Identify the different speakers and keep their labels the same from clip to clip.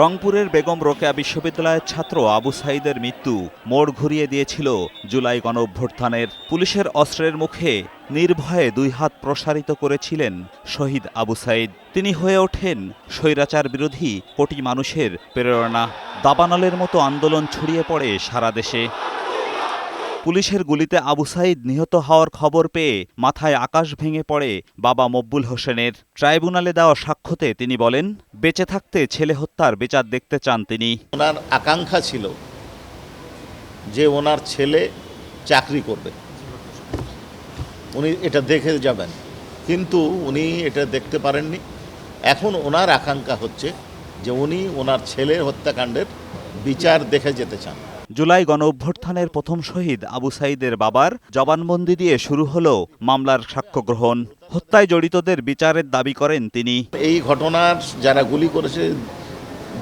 Speaker 1: রংপুরের বেগম রোকেয়া বিশ্ববিদ্যালয়ের ছাত্র আবু সাইদের মৃত্যু মোড় ঘুরিয়ে দিয়েছিল জুলাই গণঅভ্যুত্থানের। পুলিশের অস্ত্রের মুখে নির্ভয়ে দুই হাত প্রসারিত করেছিলেন শহীদ আবু সাইদ। তিনি হয়ে ওঠেন স্বৈরাচার বিরোধী কোটি মানুষের প্রেরণা। দাবানলের মতো আন্দোলন ছড়িয়ে পড়ে সারা দেশে। পুলিশের গুলিতে আবু সাইদ নিহত হওয়ার খবর পেয়ে মাথায় আকাশ ভেঙে পড়ে বাবা মব্বুল হোসেনের। ট্রাইব্যুনালে দেওয়া সাক্ষ্যতে তিনি বলেন, বেঁচে থাকতে ছেলে হত্যার বিচার দেখতে চান তিনি।
Speaker 2: ওনার আকাঙ্ক্ষা ছিল যে ওনার ছেলে চাকরি করবে। উনি এটা দেখে যাবেন। কিন্তু উনি এটা দেখতে পারেননি। এখন ওনার আকাঙ্ক্ষা হচ্ছে যে উনি ওনার ছেলের হত্যাকাণ্ডের বিচার দেখে যেতে চান।
Speaker 1: জুলাই গণ গণঅভ্যুত্থানের প্রথম শহীদ আবু সাইদের বাবার জবানবন্দি দিয়ে শুরু হল মামলার সাক্ষ্য গ্রহণ। হত্যায় জড়িতদের বিচারের দাবি করেন তিনি।
Speaker 2: এই ঘটনার যারা গুলি করেছে,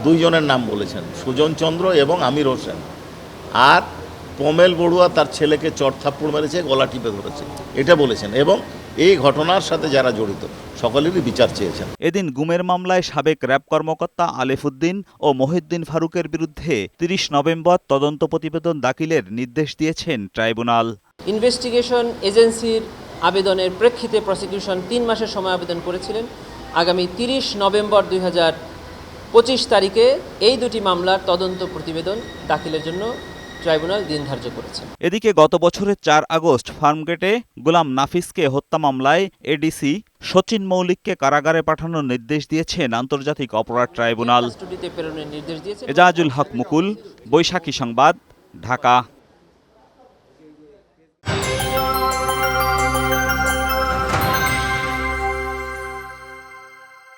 Speaker 2: দুইজনের নাম বলেছেন, সুজন চন্দ্র এবং আমির হোসেন। আর পমেল বড়ুয়া তার ছেলেকে চট থাপ্পড় মেরেছে গলা টিপে ধরেছে। এটা বলেছেন এবং এই ঘটনার সাথে যারা জড়িত সকলেরই বিচার চেয়েছেন।
Speaker 1: এদিন গুমের মামলায় সাবেক র্যাব কর্মকর্তা আলেফুদ্দিন ও মহিউদ্দিন ফারুকের বিরুদ্ধে তিরিশ নভেম্বর তদন্ত প্রতিবেদন দাখিলের নির্দেশ দিয়েছেন ট্রাইব্যুনাল।
Speaker 3: ইনভেস্টিগেশন এজেন্সির আবেদনের প্রেক্ষিতে প্রসিকিউশন তিন মাসের সময় আবেদন করেছিলেন। আগামী তিরিশ নভেম্বর দুই হাজার পঁচিশ তারিখে এই দুটি মামলার তদন্ত প্রতিবেদন দাখিলের জন্য ট্রাইব্যুনাল দিন ধার্য করেছে
Speaker 1: এদিকে গত বছরের চার আগস্ট ফার্মগেটে গোলাম নাফিসকে হত্যা মামলায় এডিসি সচিন মৌলিককে কারাগারে পাঠানোর নির্দেশ দিয়েছেন আন্তর্জাতিক অপরাধ ট্রাইব্যুনাল। এজাজুল হক মুকুল বৈশাখী সংবাদ ঢাকা।